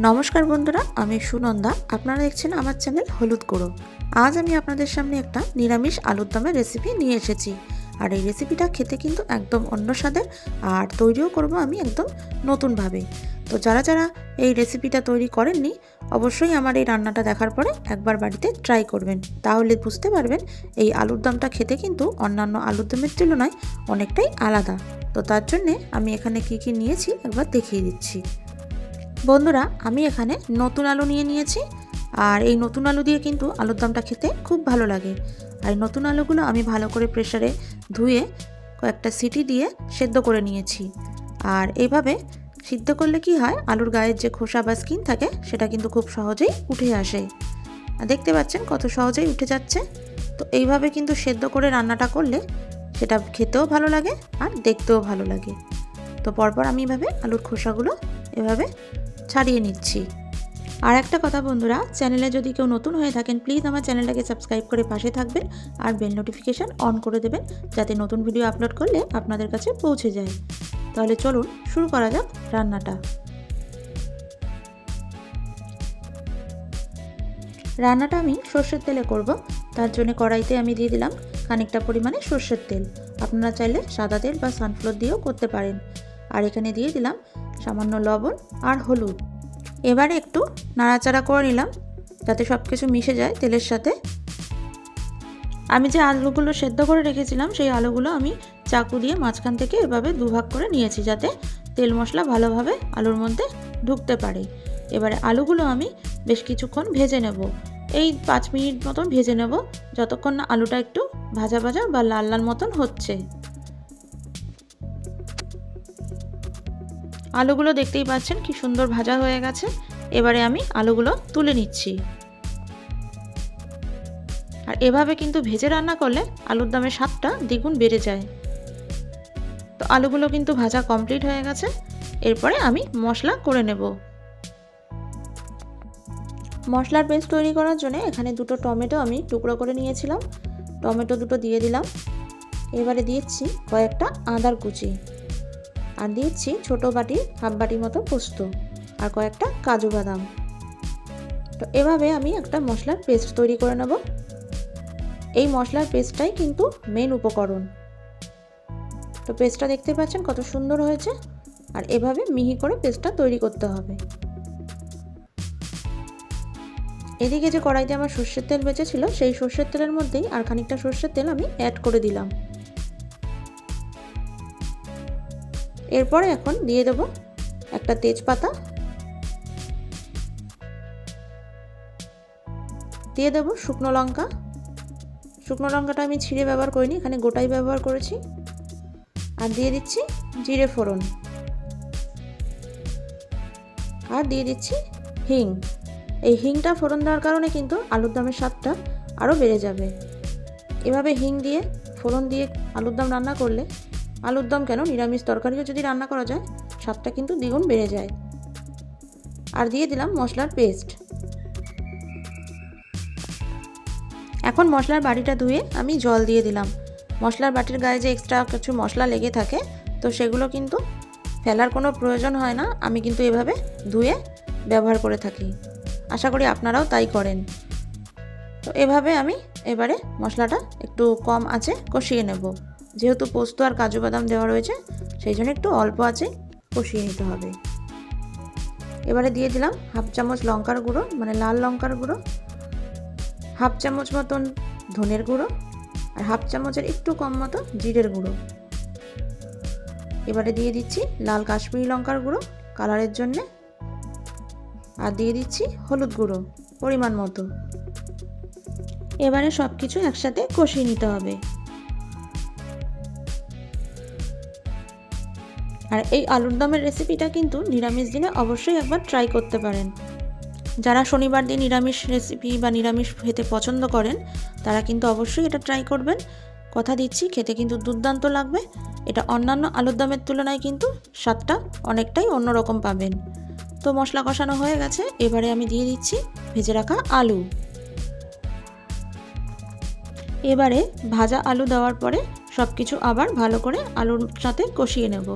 নমস্কার বন্ধুরা, আমি সুনন্দা। আপনারা দেখছেন আমার চ্যানেল হলুদ গুঁড়ো। আজ আমি আপনাদের সামনে একটা নিরামিষ আলুর দমের রেসিপি নিয়ে এসেছি। আর এই রেসিপিটা খেতে কিন্তু একদম অন্য স্বাদের, আর তৈরিও করব আমি একদম নতুনভাবে। তো যারা যারা এই রেসিপিটা তৈরি করেননি, অবশ্যই আমার এই রান্নাটা দেখার পরে একবার বাড়িতে ট্রাই করবেন। তাহলে বুঝতে পারবেন এই আলুর দমটা খেতে কিন্তু অন্যান্য আলুর দমের তুলনায় অনেকটাই আলাদা। তো তার জন্যে আমি এখানে কি কি নিয়েছি একবার দেখিয়ে দিচ্ছি। বন্ধুরা, আমি এখানে নতুন আলু নিয়ে নিয়েছি, আর এই নতুন আলু দিয়ে কিন্তু আলুর দমটা খেতে খুব ভালো লাগে। আর এই নতুন আলুগুলো আমি ভালো করে প্রেসারে ধুয়ে কয়েকটা সিটি দিয়ে সেদ্ধ করে নিয়েছি। আর এইভাবে সিদ্ধ করলে কি হয়, আলুর গায়ের যে খোসা বা স্কিন থাকে, সেটা কিন্তু খুব সহজেই উঠে আসে। দেখতে পাচ্ছেন কত সহজেই উঠে যাচ্ছে। তো এইভাবে কিন্তু সেদ্ধ করে রান্নাটা করলে সেটা খেতেও ভালো লাগে আর দেখতেও ভালো লাগে। তো পরপর আমি এভাবে আলুর খোসাগুলো এভাবে ছাড়িয়ে নিচ্ছি। আর একটা কথা বন্ধুরা, চ্যানেলে যদি কেউ নতুন হয়ে থাকেন প্লিজ আমার চ্যানেলটাকে সাবস্ক্রাইব করে পাশে থাকবেন আর বেল নোটিফিকেশান অন করে দেবেন, যাতে নতুন ভিডিও আপলোড করলে আপনাদের কাছে পৌঁছে যায়। তাহলে চলুন, শুরু করা যাক রান্নাটা। রান্নাটা আমি সর্ষের তেলে করব। তার জন্য কড়াইতে আমি দিয়ে দিলাম খানিকটা পরিমাণে সর্ষের তেল। আপনারা চাইলে সাদা তেল বা সানফ্লোর দিয়েও করতে পারেন। আর এখানে দিয়ে দিলাম সামান্য লবণ আর হলুদ। এবারে একটু নাড়াচাড়া করে নিলাম, যাতে সব কিছু মিশে যায় তেলের সাথে। আমি যে আলুগুলো সেদ্ধ করে রেখেছিলাম, সেই আলুগুলো আমি চাকু দিয়ে মাঝখান থেকে এভাবে দুভাগ করে নিয়েছি, যাতে তেল মশলা ভালোভাবে আলুর মধ্যে ঢুকতে পারে। এবারে আলুগুলো আমি বেশ কিছুক্ষণ ভেজে নেব। এই পাঁচ মিনিট মতন ভেজে নেব, যতক্ষণ না আলুটা একটু ভাজা ভাজা বা লাল লাল মতন হচ্ছে। আলুগুলো দেখতেই পাচ্ছেন কি সুন্দর ভাজা হয়ে গেছে। এবারে আমি আলুগুলো তুলে নিচ্ছি। আর এভাবে কিন্তু ভেজে রান্না করলে আলুর দামের স্বাদটা দ্বিগুণ বেড়ে যায়। তো আলুগুলো কিন্তু ভাজা কমপ্লিট হয়ে গেছে। এরপরে আমি মশলা করে নেব। মশলার পেস্ট তৈরি করার জন্য এখানে দুটো টমেটো আমি টুকরো করে নিয়েছিলাম। টমেটো দুটো দিয়ে দিলাম। এবারে দিয়েছি কয়েকটা আদার কুচি। আর দিচ্ছি ছোটো বাটি, হাফ বাটি মতো পোস্ত আর কয়েকটা কাজু বাদাম। তো এভাবে আমি একটা মশলার পেস্ট তৈরি করে নেব। এই মশলার পেস্টটাই কিন্তু মেন উপকরণ। তো পেস্টটা দেখতে পাচ্ছেন কত সুন্দর হয়েছে আর এভাবে মিহি করে পেস্টটা তৈরি করতে হবে। এদিকে যে কড়াইতে আমার সর্ষের তেল বেঁচেছিল, সেই সর্ষের তেলের মধ্যেই আর খানিকটা সর্ষের তেল আমি অ্যাড করে দিলাম। এরপরে এখন দিয়ে দেব একটা তেজপাতা। দিয়ে দেব শুকনো লঙ্কা। শুকনো লঙ্কাটা আমি ছিঁড়ে ব্যবহার করিনি, এখানে গোটাই ব্যবহার করেছি। আর দিয়ে দিচ্ছি জিরে ফোড়ন। আর দিয়ে দিচ্ছি হিং। এই হিংটা ফোড়ন দেওয়ার কারণে কিন্তু আলুর দমের স্বাদটা আরও বেড়ে যাবে। এভাবে হিং দিয়ে, ফোড়ন দিয়ে আলুর দম রান্না করলে আলুর দম কেন? নিরামিষ তরকারিও যদি রান্না করা যায়, স্বাদটা কিন্তু দ্বিগুণ বেড়ে যায়। আর দিয়ে দিলাম মশলার পেস্ট। এখন মশলার বাটিটা ধুয়ে আমি জল দিয়ে দিলাম। মশলার বাটির গায়ে যে এক্সট্রা কিছু মশলা লেগে থাকে, তো সেগুলো কিন্তু ফেলার কোনো প্রয়োজন হয় না। আমি কিন্তু এভাবে ধুয়ে ব্যবহার করে থাকি। আশা করি আপনারাও তাই করেন। তো এভাবে আমি এবারে মশলাটা একটু কম আছে কষিয়ে নেব। যেহেতু পোস্ত আর কাজু বাদাম দেওয়া রয়েছে, সেই জন্য একটু অল্প আছে, কষিয়ে নিতে হবে। এবারে দিয়ে দিলাম হাফ চামচ লঙ্কার গুঁড়ো মানে লাল লঙ্কার গুঁড়ো, হাফ চামচ মতন ধনের গুঁড়ো, আর হাফ চামচের একটু কম মতো জিরের গুঁড়ো। এবারে দিয়ে দিচ্ছি লাল কাশ্মীরি লঙ্কার গুঁড়ো, কালারের জন্যে। আর দিয়ে দিচ্ছি হলুদ গুঁড়ো, পরিমাণ মতো। এবারে সব কিছু একসাথে কষিয়ে নিতে হবে। আর এই আলুর দমের রেসিপিটা কিন্তু নিরামিষ দিনে অবশ্যই একবার ট্রাই করতে পারেন। যারা শনিবার দিন নিরামিষ রেসিপি বা নিরামিষ খেতে পছন্দ করেন, তারা কিন্তু অবশ্যই এটা ট্রাই করবেন। কথা দিচ্ছি, খেতে কিন্তু দুর্দান্ত লাগবে। এটা অন্যান্য আলুর দমের তুলনায় কিন্তু স্বাদটা অনেকটাই অন্যরকম পাবেন। তো মশলা কষানো হয়ে গেছে, এবারে আমি দিয়ে দিচ্ছি ভেজে রাখা আলু। এবারে ভাজা আলু দেওয়ার পরে সব কিছু আবার ভালো করে আলুর সাথে কষিয়ে নেব।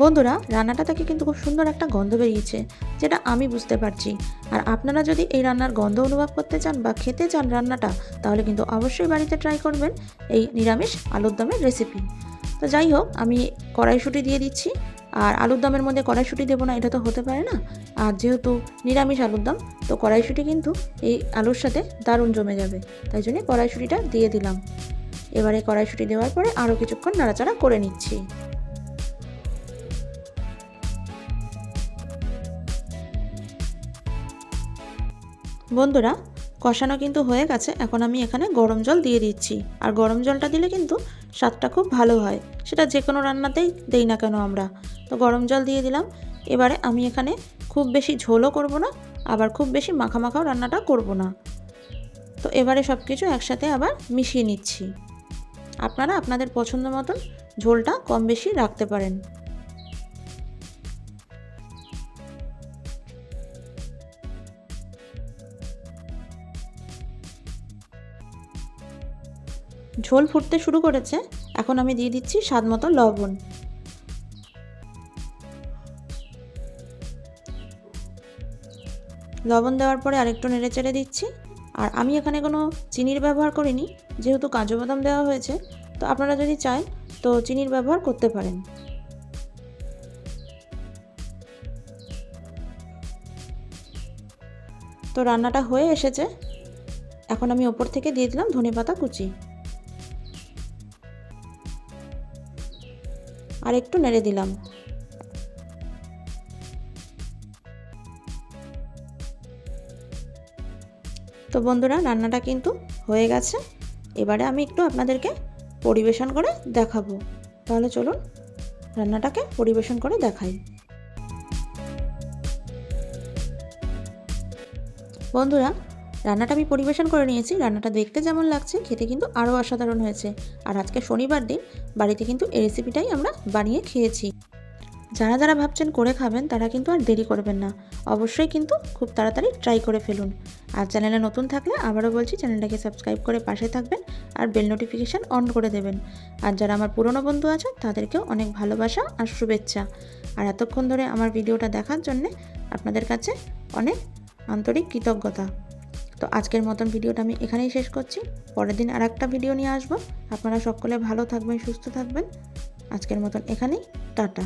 বন্ধুরা, রান্নাটা থেকে কিন্তু খুব সুন্দর একটা গন্ধ বেরিয়েছে, যেটা আমি বুঝতে পারছি। আর আপনারা যদি এই রান্নার গন্ধ অনুভব করতে চান বা খেতে চান রান্নাটা, তাহলে কিন্তু অবশ্যই বাড়িতে ট্রাই করবেন এই নিরামিষ আলুর দমের রেসিপি তো যাই হোক, আমি কড়াইশুঁটি দিয়ে দিচ্ছি। আর আলুর দমের মধ্যে কড়াইশুঁটি দেবো না, এটা তো হতে পারে না। আর যেহেতু নিরামিষ আলুর দম, তো কড়াইশুঁটি কিন্তু এই আলুর সাথে দারুণ জমে যাবে। তাই জন্য কড়াইশুঁটিটা দিয়ে দিলাম। এবারে কড়াইশুঁটি দেওয়ার পরে আরও কিছুক্ষণ নাড়াচাড়া করে নিচ্ছি। বন্ধুরা, কষানো কিন্তু হয়ে গেছে। এখন আমি এখানে গরম জল দিয়ে দিচ্ছি। আর গরম জলটা দিলে কিন্তু স্বাদটা খুব ভালো হয়। সেটা যে কোনো রান্নাতেই দেই না কেন আমরা। তো গরম জল দিয়ে দিলাম। এবারে আমি এখানে খুব বেশি ঝোলও করব না, আবার খুব বেশি মাখা মাখাও রান্নাটা করব না। তো এবারে সব কিছু একসাথে আবার মিশিয়ে নিচ্ছি। আপনারা আপনাদের পছন্দ মতন ঝোলটা কম বেশি রাখতে পারেন। ঝোল ফুটতে শুরু করেছে, এখন আমি দিয়ে দিচ্ছি স্বাদ মতো লবণ। লবণ দেওয়ার পরে আরেকটু নেড়ে চেড়ে দিচ্ছি। আর আমি এখানে কোনো চিনির ব্যবহার করিনি, যেহেতু কাজু বাদাম দেওয়া হয়েছে, তো আপনারা যদি চান, তো চিনির ব্যবহার করতে পারেন। তো রান্নাটা হয়ে এসেছে। এখন আমি ওপর থেকে দিয়ে দিলাম ধনে পাতা কুচি। আর একটু নেড়ে দিলাম। তো বন্ধুরা, রান্নাটা কিন্তু হয়ে গেছে। এবারে আমি একটু আপনাদেরকে পরিবেশন করে দেখাবো। তাহলে চলুন রান্নাটাকে পরিবেশন করে দেখাই। বন্ধুরা রান্নাটা আমি পরিবেশন করে নিয়েছি। রান্নাটা দেখতে যেমন লাগছে, খেতে কিন্তু আরও অসাধারণ হয়েছে। আর আজকে শনিবার দিন, বাড়িতে কিন্তু এই রেসিপিটাই আমরা বানিয়ে খেয়েছি। যারা যারা ভাবছেন করে খাবেন, তারা কিন্তু আর দেরি করবেন না। অবশ্যই কিন্তু খুব তাড়াতাড়ি ট্রাই করে ফেলুন। আর চ্যানেলে নতুন থাকলে আবারও বলছি, চ্যানেলটাকে সাবস্ক্রাইব করে পাশে থাকবেন আর বেল নোটিফিকেশান অন করে দেবেন। আর যারা আমার পুরনো বন্ধু আছেন তাদেরকেও অনেক ভালোবাসা আর শুভেচ্ছা। আর এতক্ষণ ধরে আমার ভিডিওটা দেখার জন্যে আপনাদের কাছে অনেক আন্তরিক কৃতজ্ঞতা। তো আজকের মতন ভিডিওটা আমি এখানেই শেষ করছি। পরের দিন আর একটা ভিডিও নিয়ে আসব। আপনারা সকলে ভালো থাকবেন, সুস্থ থাকবেন। আজকের মতন এখানেই। টাটা।